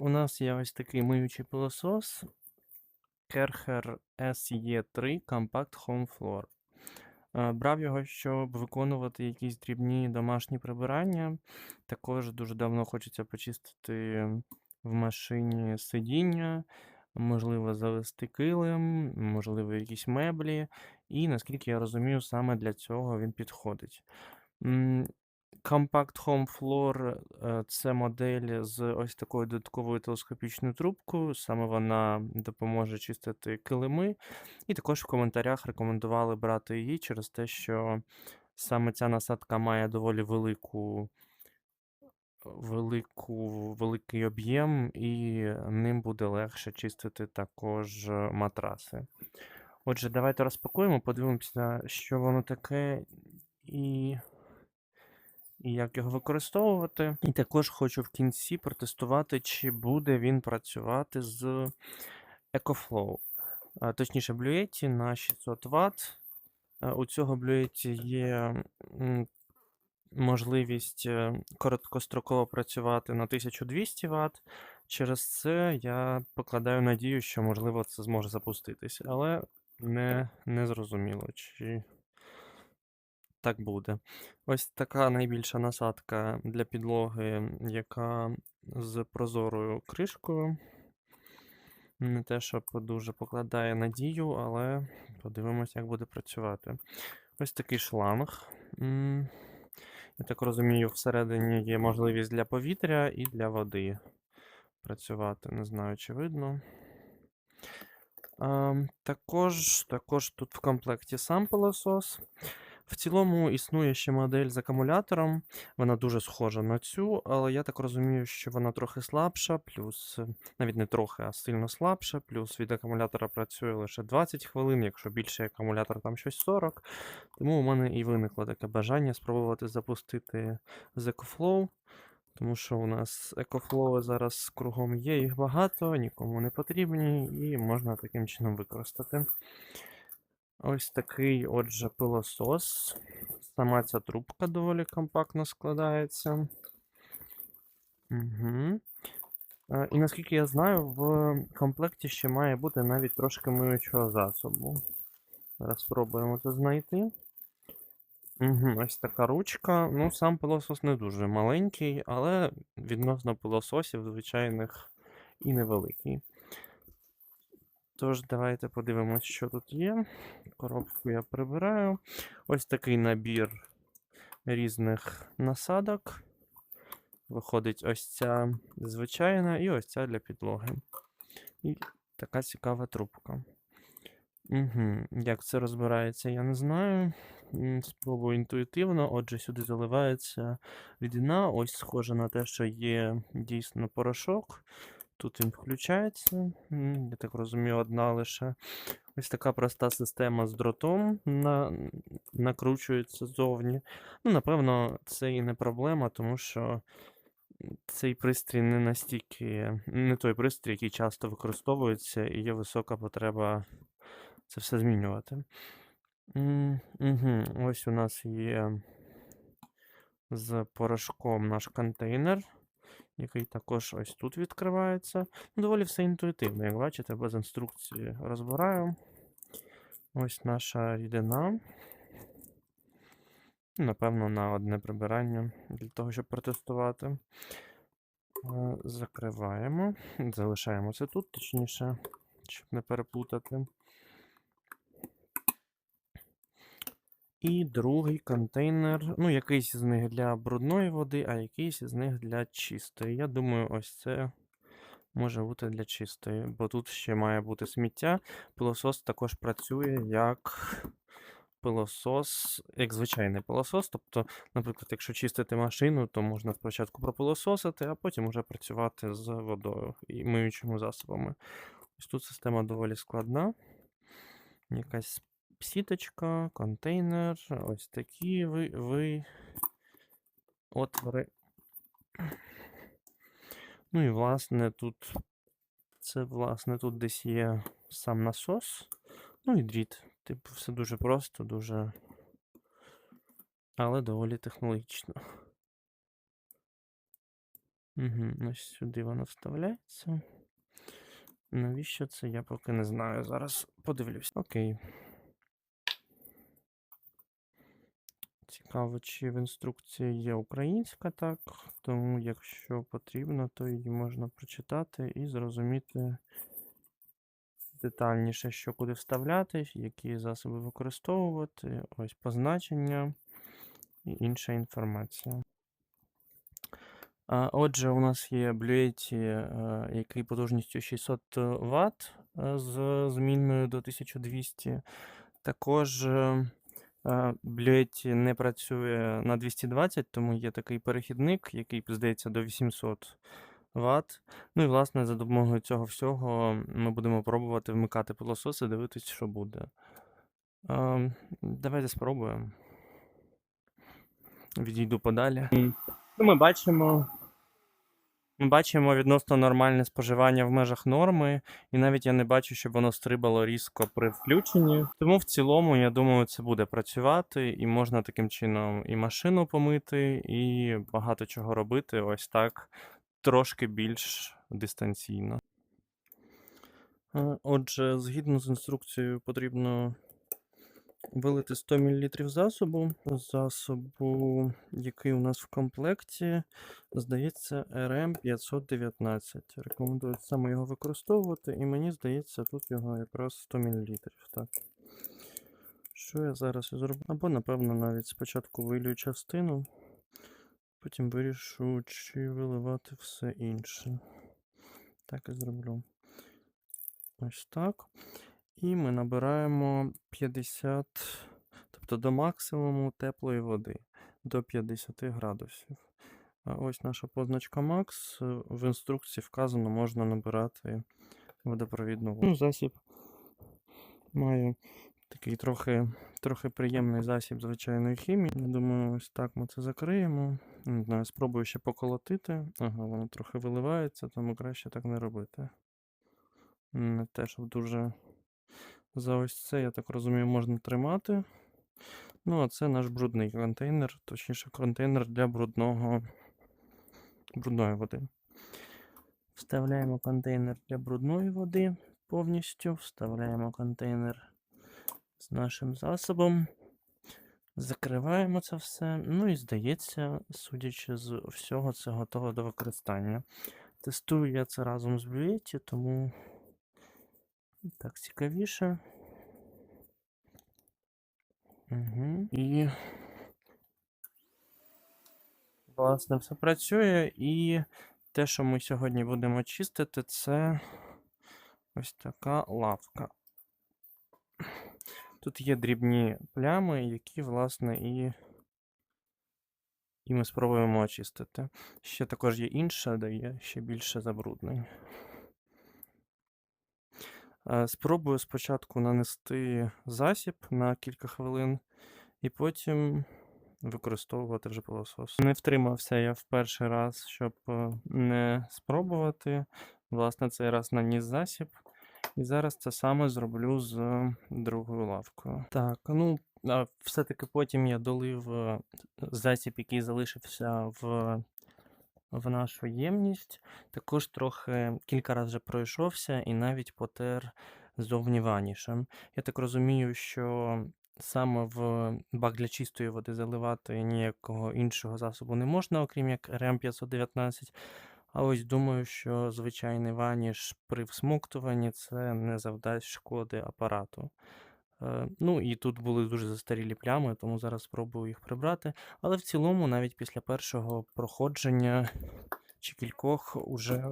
у нас є ось такий миючий пилосос Kercher SE3 Compact Home Floor. Е, Брав його, щоб виконувати якісь дрібні домашні прибирання. Також дуже давно хочеться почистити в машині сидіння, можливо, завести килим, можливо, якісь меблі. І наскільки я розумію, саме для цього він підходить. Compact Home Floor е, це модель з ось такою додатковою телескопічною трубкою. Саме вона допоможе чистити килими. І також в коментарях рекомендували брати її через те, що саме ця насадка має доволі велику, велику, великий об'єм, і ним буде легше чистити також е, матраси. Отже, давайте розпакуємо, подивимося, що воно таке і, і як його використовувати. І також хочу в кінці протестувати, чи буде він працювати з EcoFlow. Точніше, Bluetti на 600 Вт. У цього Bluetti є можливість е, короткостроково працювати на 1200 Вт. Через це я покладаю надію, що можливо це зможе запуститись, але не, не зрозуміло, чи так буде. Ось така найбільша насадка для підлоги, яка з прозорою кришкою. Не те, щоб дуже покладає надію, але подивимось, як буде працювати. Ось такий шланг. Я так розумію, всередині є можливість для повітря і для води працювати. Не знаю, чи видно. Також, також тут в комплекті сам пилосос. В цілому існує ще модель з акумулятором. Вона дуже схожа на цю, але я так розумію, що вона трохи слабша, плюс е, навіть не трохи, а сильно слабша. Плюс від акумулятора працює лише 20 хвилин, якщо більший акумулятор, там щось 40. Тому у мене і виникло таке бажання спробувати запустити з EcoFlow. Тому що у нас екофлови зараз кругом є, їх багато, нікому не потрібні, і можна таким чином використати. Ось такий, отже, пилосос. Сама ця трубка доволі компактно складається. Угу. І наскільки я знаю, в комплекті ще має бути навіть трошки миючого засобу. Зараз спробуємо це знайти. Угу, ось така ручка. Ну, сам пилосос не дуже маленький, але відносно пилососів звичайних і невеликий. Тож, давайте подивимось, що тут є. Коробку я прибираю. Ось такий набір різних насадок. Виходить ось ця звичайна і ось ця для підлоги. І така цікава трубка. Угу. Як це розбирається, я не знаю. Спробую інтуїтивно. Отже, сюди заливається рідина. Ось схоже на те, що є дійсно порошок. Тут він включається. Я так розумію, одна лише. Ось така проста система з дротом на... накручується ззовні. Ну, напевно, це і не проблема, тому що цей пристрій не настільки. Не той пристрій, який часто використовується, і є висока потреба це все змінювати. Угу. Ось у нас є з порошком наш контейнер, який також ось тут відкривається. Доволі все інтуїтивно, як бачите, без інструкції розбираю. Ось наша рідина. Напевно, на одне прибирання для того, щоб протестувати. Е, Закриваємо. Залишаємо це тут, точніше, щоб не переплутати. І другий контейнер. Ну, якийсь з них для брудної води, а якийсь з них для чистої. Я думаю, ось це може бути для чистої, бо тут ще має бути сміття. Пилосос також працює як пилосос, як звичайний пилосос. Тобто, наприклад, якщо чистити машину, то можна спочатку пропилососити, а потім вже працювати з водою і миючими засобами. Ось тут система доволі складна. Якась сіточка, контейнер, ось такі ви, ви отвори. Ну і власне тут це, власне, тут десь є сам насос. Ну і дріт. Типу, все дуже просто, дуже. Але доволі технологічно. Угу, ось сюди воно вставляється. Навіщо це? Я поки не знаю. Зараз подивлюсь. Окей. Цікаво, чи в інструкції є українська так, тому якщо потрібно, то її можна прочитати і зрозуміти детальніше, що куди вставляти, які засоби використовувати, ось позначення і інша інформація. Отже, у нас є Bluetti, е, який потужністю 600 Вт е, з змінною до 1200. Також е, не працює на 220, тому є такий перехідник, який здається до 800 Вт. Ну і власне за допомогою цього всього ми будемо пробувати вмикати пилосос і дивитись, що буде. Е, Давайте спробуємо. Відійду подалі. Ми бачимо. Ми бачимо відносно нормальне споживання в межах норми, і навіть я не бачу, щоб воно стрибало різко при включенні. Тому в цілому, я думаю, це буде працювати, і можна таким чином і машину помити, і багато чого робити ось так, трошки більш дистанційно. Е, Отже, згідно з інструкцією, потрібно вилити 100 мл засобу. Засобу, який у нас в комплекті, здається, RM519. Рекомендую саме його використовувати, і мені здається, тут його якраз 100 мл. Так. Що я зараз і зроблю? Або, напевно, навіть спочатку вилью частину, потім вирішу, чи виливати все інше. Так і зроблю. Ось так. І ми набираємо 50, тобто до максимуму теплої води до 50 градусів. А ось наша позначка Max. В інструкції вказано, можна набирати водопровідну воду. Ну, засіб має такий трохи, трохи приємний засіб звичайної хімії. Я думаю, ось так ми це закриємо. Не знаю, спробую ще поколотити. Ага, воно трохи виливається, тому краще так не робити. Не те, щоб дуже. За ось це, я так розумію, можна тримати. Ну, а це наш брудний контейнер, точніше, контейнер для брудного брудної води. Вставляємо контейнер для брудної води повністю. Вставляємо контейнер з нашим засобом. Закриваємо це все. Ну і здається, судячи з всього, це готово до використання. Тестую я це разом з Bluetti, тому так цікавіше. Угу. І, власне, все працює. І те, що ми сьогодні будемо чистити, це ось така лавка. Тут є дрібні плями, які, власне, і, і ми спробуємо очистити. Ще також є інша, де є ще більше забруднень. Е, Спробую спочатку нанести засіб на кілька хвилин, і потім використовувати вже пилосос. Не втримався я в перший раз, щоб е, не спробувати. Власне, цей раз наніс засіб. І зараз це саме зроблю з другою лавкою. Так, ну, все-таки потім я долив е, засіб, який залишився в в нашу ємність. Також трохи кілька разів пройшовся і навіть потер зовні ванішем. Я так розумію, що саме в бак для чистої води заливати ніякого іншого засобу не можна, окрім як РМ519. А ось думаю, що звичайний ваніш при всмоктуванні це не завдасть шкоди апарату. Е, Ну і тут були дуже застарілі плями, тому зараз спробую їх прибрати. Але в цілому, навіть після першого проходження чи кількох, уже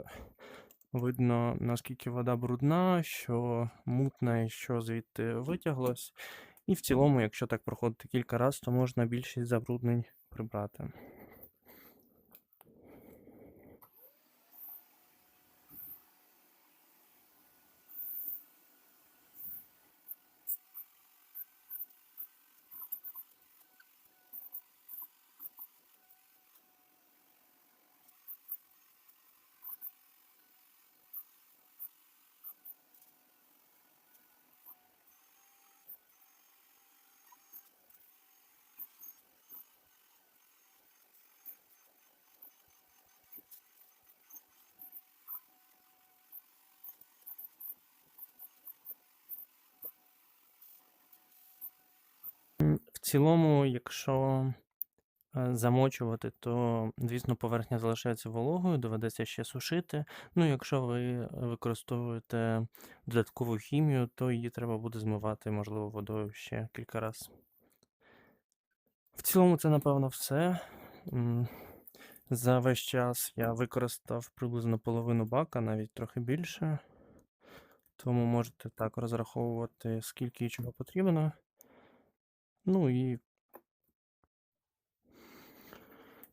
видно, наскільки вода брудна, що мутна і що звідти витяглось. І в цілому, якщо так проходити кілька разів, то можна більшість забруднень прибрати. Цілому, якщо е, замочувати, то, звісно, поверхня залишається вологою, доведеться ще сушити. Ну, якщо ви використовуєте додаткову хімію, то її треба буде змивати, можливо, водою ще кілька разів. В цілому, це, напевно, все. За весь час я використав приблизно половину бака, навіть трохи більше. Тому можете так розраховувати, скільки і чого потрібно. Ну і.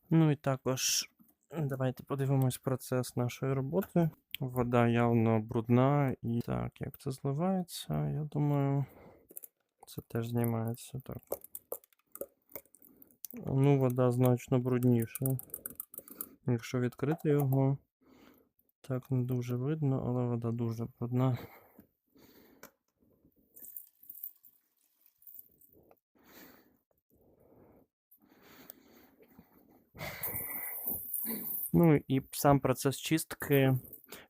Ну і також давайте подивимось процес нашої роботи. Вода явно брудна і так, як це зливається, я думаю, це теж знімається так. Ну, вода значно брудніша. Якщо відкрити його, так не дуже видно, але вода дуже брудна. Ну і сам процес чистки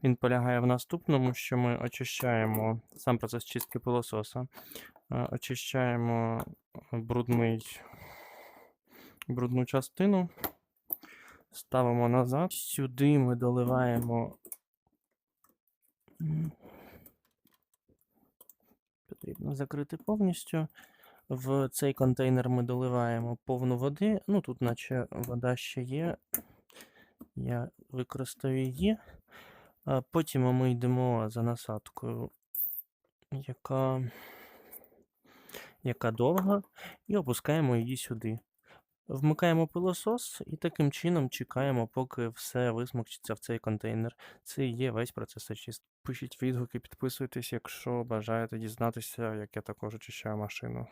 він полягає в наступному, що ми очищаємо сам процес чистки пилососа. е, Очищаємо брудний, брудну частину, ставимо назад. Сюди ми доливаємо. Потрібно закрити повністю. В цей контейнер ми доливаємо повну води. Ну, тут, наче вода ще є. Я використаю її. Потім ми йдемо за насадкою, яка, яка довга, і опускаємо її сюди. Вмикаємо пилосос і таким чином чекаємо, поки все висмокчиться в цей контейнер. Це і є весь процес очистки. Пишіть відгуки, підписуйтесь, якщо бажаєте дізнатися, як я також очищаю машину.